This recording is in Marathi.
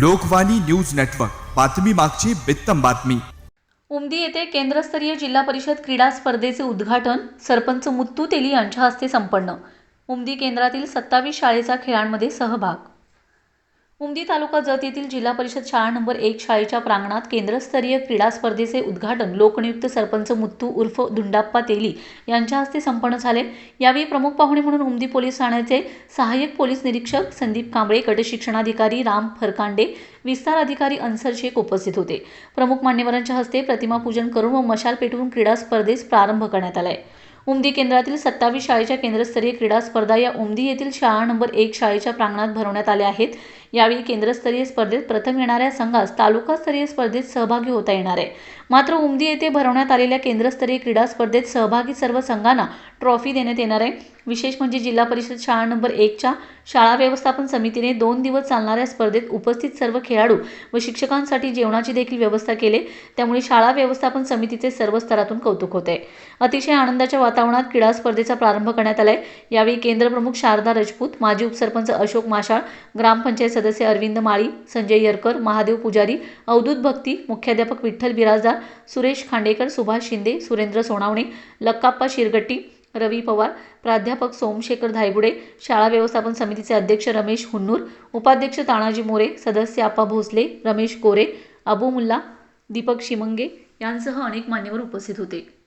Lokvani news network. बातमी मागची बित्तम बातमी. उमदी येथे केंद्रस्तरीय जिल्हा परिषद क्रीडा स्पर्धेचे उद्घाटन सरपंच मुत्तू तेली यांच्या हस्ते संपन्न. उमदी केंद्रातील सत्तावीस शाळेचा खेळांमध्ये सहभाग. उमदी तालुका जत येथील जिल्हा परिषद शाळा नंबर एक शाळेच्या प्रांगणात केंद्रस्तरीय क्रीडा स्पर्धेचे उद्घाटन लोकनियुक्त सरपंच मुत्तू उर्फ धुंडाप्पा तेली यांच्या हस्ते संपन्न झाले. यावेळी प्रमुख पाहुणे म्हणून उमदी पोलीस ठाण्याचे सहाय्यक पोलीस निरीक्षक संदीप कांबळे गटशिक्षणाधिकारी राम फरकांडे विस्तार अधिकारी अन्सर शेख उपस्थित होते. प्रमुख मान्यवरांच्या हस्ते प्रतिमा पूजन करून व मशाल पेटवून क्रीडा स्पर्धेस प्रारंभ करण्यात आलाय. उमदी केंद्रातील सत्तावीस शाळेच्या केंद्रस्तरीय क्रीडा स्पर्धा या उमदी येथील शाळा नंबर एक शाळेच्या प्रांगणात भरवण्यात आल्या आहेत. यावेळी केंद्रस्तरीय स्पर्धेत प्रथम येणाऱ्या संघास तालुकास्तरीय स्पर्धेत सहभागी होता येणार आहे. मात्र उमदी येथे भरवण्यात आलेल्या केंद्रस्तरीय क्रीडा स्पर्धेत सहभागी सर्व संघांना ट्रॉफी देण्यात येणार आहे. विशेष म्हणजे जिल्हा परिषद शाळा नंबर एकच्या शाळा व्यवस्थापन समितीने दोन दिवस चालणाऱ्या स्पर्धेत उपस्थित सर्व खेळाडू व शिक्षकांसाठी जेवणाची देखील व्यवस्था केली. त्यामुळे शाळा व्यवस्थापन समितीचे सर्व स्तरातून कौतुक होत. आहे अतिशय आनंदाच्या वातावरणात क्रीडा स्पर्धेचा प्रारंभ करण्यात आलाय. यावेळी केंद्रप्रमुख शारदा राजपूत माजी उपसरपंच अशोक माशाळ ग्रामपंचायत सदस्य अरविंद माळी संजय यरकर महादेव पुजारी अवधूत भक्ती मुख्याध्यापक विठ्ठल बिराजदार सुरेश खांडेकर सुभाष शिंदे सुरेंद्र सोनावणे लक्काप्पा शिरगट्टी रवी पवार प्राध्यापक सोमशेखर धायगुडे शाळा व्यवस्थापन समितीचे अध्यक्ष रमेश हुन्नूर उपाध्यक्ष तानाजी मोरे सदस्य आप्पा भोसले रमेश कोरे अबू मुल्ला दीपक शिमंगे यांसह अनेक मान्यवर उपस्थित होते.